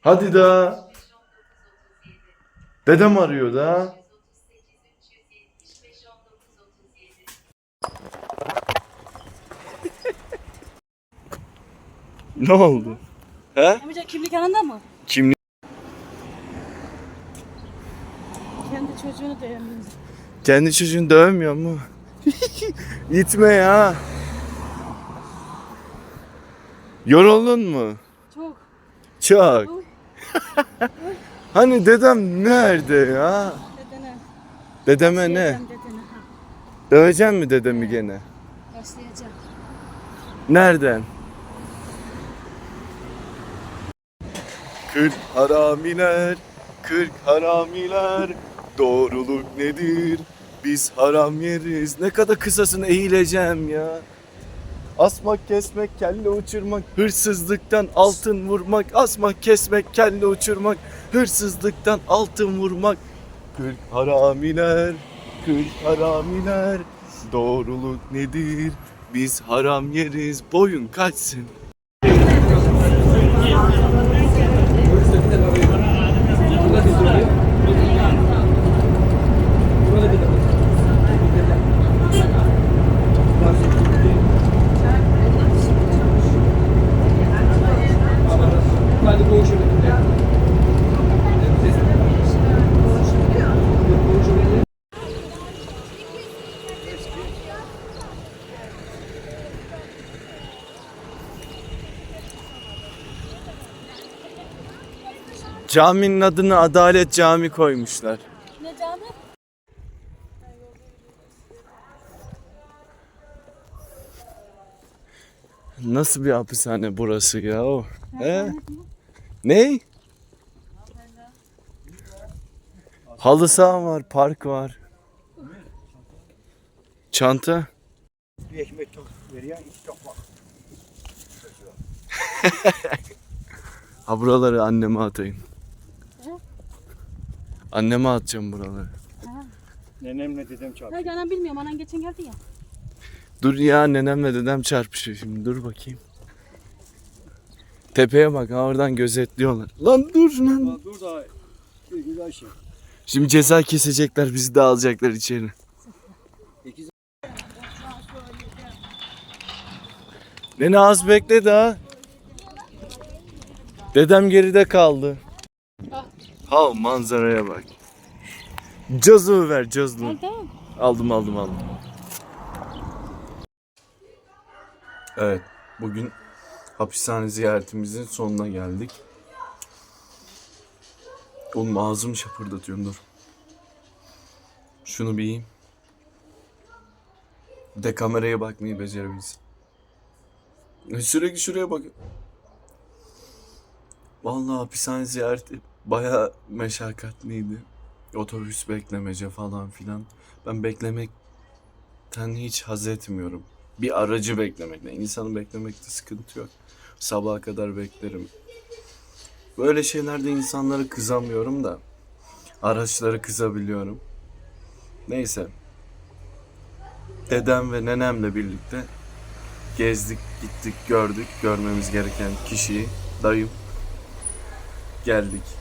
Hadi da. Dedem arıyor da. ne oldu? He? Amca kimlik yanında mı? Kimlik Kendi çocuğunu dövemiyor. kendi çocuğunu dövmüyor mu? Gitme ya. Yoruldun mu? Çok. Çok. hani dedem nerede ya? Dedene. Dedeme ne? Dedem dedene. Ha. Döveceksin mi dedemi gene? Başlayacağım. Nereden? Kırk haramiler, kırk haramiler, doğruluk nedir? Biz haram yeriz. Ne kadar kısasını eğileceğim ya. Asmak, kesmek, kelle uçurmak, hırsızlıktan altın vurmak, asmak, kesmek, kelle uçurmak, hırsızlıktan altın vurmak. Kırk haramiler, kırk haramiler, doğruluk nedir? Biz haram yeriz, boyun kaçsın. Caminin adını Adalet Cami koymuşlar. Ne cami? Nasıl bir hapishane burası ya o? He? Ne? Halı saha var, park var. Çanta. Bir ekmek çok veriyor, iki çok var. Ha buraları anneme atayım. Anneme atacağım buraları. Nenemle dedem çarptı. Ha anam bilmiyorum. Anan geçen geldi ya. Dur ya nenemle dedem çarpışıyor şimdi dur bakayım. Tepeye bak ha oradan gözetliyorlar. Lan dur lan. Dur da bir güzel şey. Şimdi ceza kesecekler bizi de alacaklar içeri. İki Beni az bekle daha. Dedem geride kaldı. Ha manzaraya bak. Cazı ver tamam. Aldım aldım aldım. Evet bugün hapishane ziyaretimizin sonuna geldik. Oğlum ağzımı şapırdatıyorum dur. Şunu bir yiyeyim. Bir de kameraya bakmayı becerebilsin. Sürekli şuraya bak. Vallahi hapishane ziyareti bayağı meşakkatliydi. Otobüs beklemece falan filan. Ben beklemekten hiç haz etmiyorum. Bir aracı beklemekten. İnsanı beklemekte sıkıntı yok. Sabaha kadar beklerim. Böyle şeylerde insanlara kızamıyorum da araçlara kızabiliyorum. Neyse. Dedem ve nenemle birlikte gezdik, gittik, gördük görmemiz gereken kişiyi, dayım. Geldik.